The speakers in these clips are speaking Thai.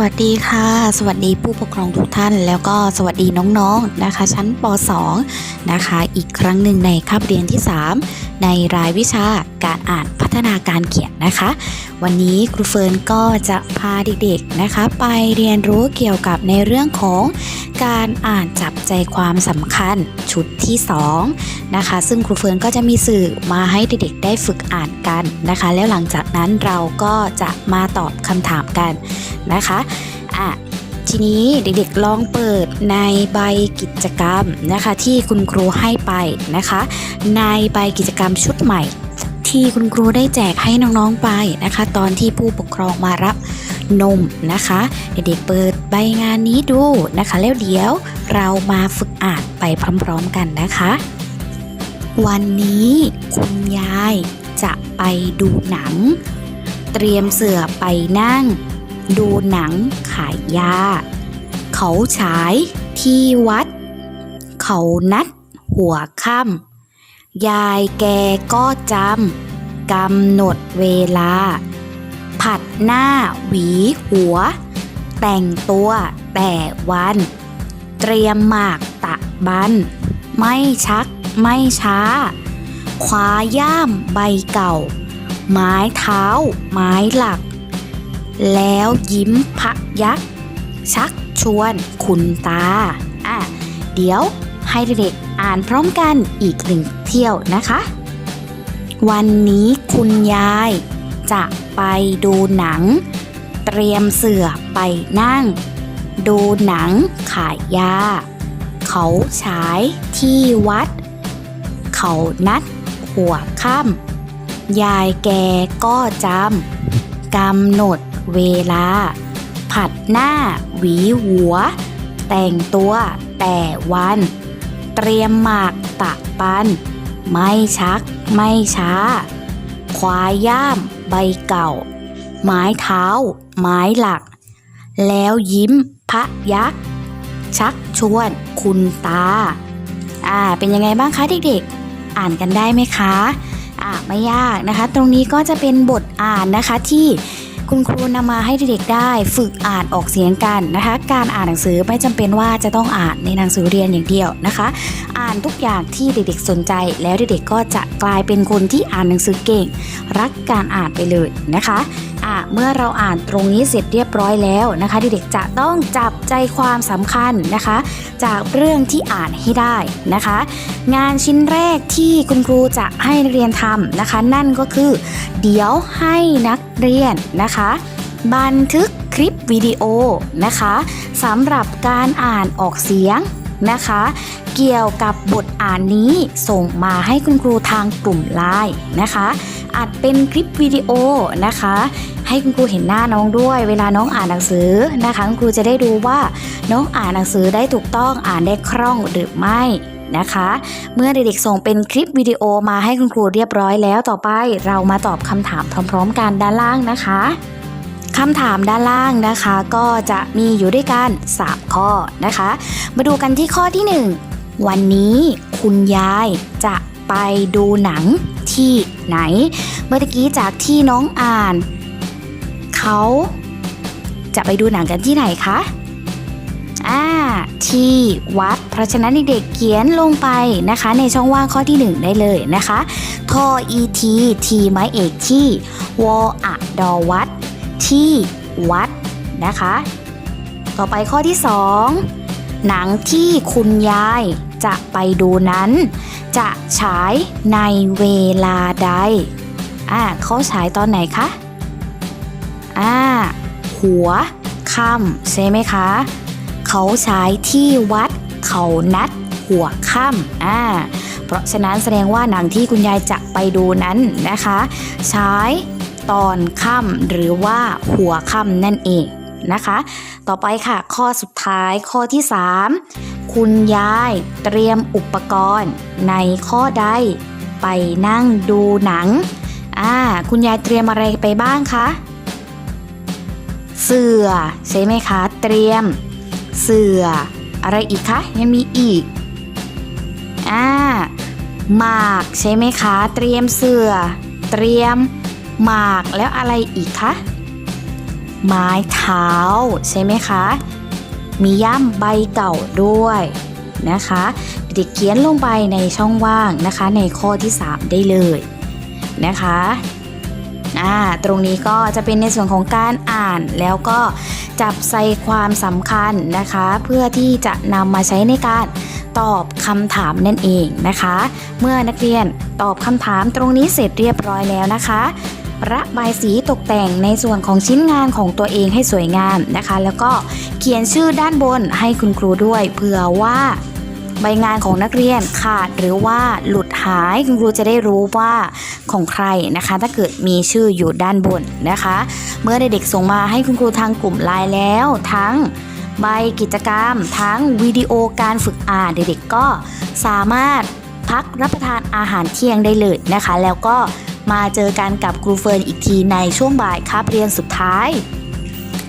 วัสดีค่ะ สวัสดีผู้ปกครองทุกท่าน แล้วก็สวัสดีน้องๆนะคะ ชั้นป .2 นะคะ อีกครั้งหนึ่งในคาบเรียนที่ 3 ในรายวิชาการอ่านพัฒนาการเขียนนะคะ วันนี้ครูเฟิร์นก็จะพาเด็กๆนะคะ ไปเรียนรู้เกี่ยวกับในเรื่องของการอ่านจับใจความสำคัญชุดที่2นะคะ ซึ่งครูเฟิร์นก็จะมีสื่อมาให้เด็กๆได้ฝึกอ่านกันนะคะ แล้วหลังจากนั้นเราก็จะมาตอบคำถามกันนะคะอะทีนี้เด็กๆลองเปิดในใบกิจกรรมนะคะ ที่คุณครูให้ไปนะคะ ในใบกิจกรรมชุดใหม่ ที่คุณครูได้แจกให้น้องๆไปนะคะ ตอนที่ผู้ปกครองมารับ นมนะคะเด็กๆเปิดใบงานนี้ดูนะคะ แล้วเดี๋ยวเรามาฝึกอ่านไปพร้อมๆกันนะคะ วันนี้คุณยายจะไปดูหนัง เตรียมเสื่อไปนั่ง ดูหนังขายยา เขาฉายที่วัด เขานัดหัวค่ำยายแกก็จำกำหนดเวลา ผัดหน้า หวีหัว แต่งตัวแต่วัน เตรียมหมากตะบัน ไม่ชักไม่ช้า คว้าย่ามใบเก่า ไม้เท้า ไม้หลัก แล้วยิ้มพะยักชักชวนคุณตา อะ เดี๋ยวให้เด็กๆอ่านพร้อมกันอีกหนึ่งเที่ยวนะคะ วันนี้คุณยาย จะไปดูหนัง เตรียมเสื่อไปนั่ง ดูหนังขายยา เขาฉายที่วัด เขานัดหัวค่ำยายแกก็จำกำหนดเวลา ผัดหน้าหวีหัว แต่งตัวแต่วัน เตรียมหมากตะปัน ไม่ชักไม่ช้า ควายย่าม ใบเก่า ไม้เท้า ไม้หลัก แล้วยิ้มพระยักษ์ ชักชวนคุณตา อ่า เป็นยังไงบ้างคะเด็กๆ อ่านกันได้ไหมคะ อ่าไม่ยากนะคะ ตรงนี้ก็จะเป็นบทอ่านนะคะที่ คุณครูนำมาให้เด็กๆได้ฝึกอ่านออกเสียงกันนะคะ การอ่านหนังสือไม่จำเป็นว่าจะต้องอ่านในหนังสือเรียนอย่างเดียวนะคะ อ่านทุกอย่างที่เด็กๆสนใจ แล้วเด็กๆก็จะกลายเป็นคนที่อ่านหนังสือเก่ง รักการอ่านไปเลยนะคะ อะเมื่อเราอ่านตรงนี้เสร็จเรียบร้อยแล้วนะคะเด็กๆจะต้องจับใจความสำคัญนะคะ จากเรื่องที่อ่านให้ได้นะคะ งานชิ้นแรกที่คุณครูจะให้นักเรียนทำนะคะ นั่นก็คือ เดี๋ยวให้นักเรียนนะคะ บันทึกคลิปวิดีโอนะคะสำหรับการอ่านออกเสียงนะคะ เกี่ยวกับบทอ่านนี้ส่งมาให้คุณครูทางกลุ่มไลน์นะคะ อัดเป็นคลิปวิดีโอนะคะ ให้คุณครูเห็นหน้าน้องด้วย เวลาน้องอ่านหนังสือนะคะคุณครูจะได้ดูว่าน้องอ่านหนังสือได้ถูกต้องอ่านได้คล่องหรือไม่นะคะ เมื่อเด็กๆส่งเป็นคลิปวิดีโอมาให้คุณครูเรียบร้อยแล้วต่อไป เรามาตอบคำถามพร้อม ๆ กันด้านล่างนะคะคำถามด้านล่างนะคะก็จะมีอยู่ด้วยกัน 3 ข้อนะคะ มาดูกันที่ข้อที่ 1 วันนี้คุณยายจะไปดูหนัง ที่ไหน เมื่อกี้จากที่น้องอ่าน เขาจะไปดูหนังกันที่ไหนคะอ่าที่วัด เพราะฉะนั้นเด็กเขียนลงไปนะคะ ในช่องว่างข้อที่ 1 ได้เลยนะคะทอ et ทีไม้เอกที่วออะดอวัด ที่วัดนะคะ ต่อไปข้อที่ 2 หนังที่คุณยายจะไปดูนั้น จะฉายในเวลาใด อ่าเขาฉายตอนไหนคะ อ่า หัวค่ำใช่ไหมคะ เขาฉายที่วัดเขานัดหัวค่ำอ่า เพราะฉะนั้นแสดงว่าหนังที่คุณยายจะไปดูนั้นนะคะฉายตอนค่ำหรือว่าหัวค่ำนั่นเอง นะคะ ต่อไปค่ะ ข้อสุดท้ายข้อที่ 3 คุณยายเตรียมอุปกรณ์ ในข้อใด ไปนั่งดูหนังอ่าคุณยายเตรียมอะไรไปบ้างคะเสือใช่ไหมคะ เตรียม เสือ อะไรอีกคะยังมีอีกอ่าหมากใช่ไหมคะ เตรียมเสือ เตรียมหมากแล้วอะไรอีกคะ ไม้เท้าใช่ไหมคะ มีย่ำใบเก่าด้วยนะคะ เด็กเขียนลงไปในช่องว่างนะคะ ในข้อที่ 3 ได้เลยนะคะอ่าตรงนี้ก็จะเป็นในส่วนของการอ่านแล้วก็จับใส่ความสำคัญนะคะ เพื่อที่จะนำมาใช้ในการตอบคำถามนั่นเองนะคะ เมื่อนักเรียนตอบคำถามตรงนี้เสร็จเรียบร้อยแล้วนะคะ ระบายสีตกแต่งในส่วนของชิ้นงานของตัวเองให้สวยงามนะคะ แล้วก็เขียนชื่อด้านบนให้คุณครูด้วยเผื่อว่าใบงานของนักเรียนขาดหรือว่าหลุดหายคุณครูจะได้รู้ว่าของใครนะคะ ถ้าเกิดมีชื่ออยู่ด้านบนนะคะ เมื่อเด็กๆส่งมาให้คุณครูทางกลุ่มไลน์แล้ว ทั้งใบกิจกรรม ทั้งวิดีโอการฝึกอ่านเด็กๆก็สามารถพักรับประทานอาหารเที่ยงได้เลยนะคะ แล้วก็ มาเจอกันกับครูเฟิร์นอีกทีในช่วงบ่ายคาบเรียนสุดท้าย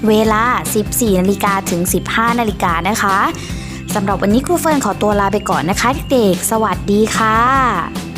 เวลา 14นาฬิกาถึง 15นาฬิกานะคะสำหรับวันนี้ครูเฟิร์นขอตัวลาไปก่อนนะคะเด็กๆ สวัสดีค่ะ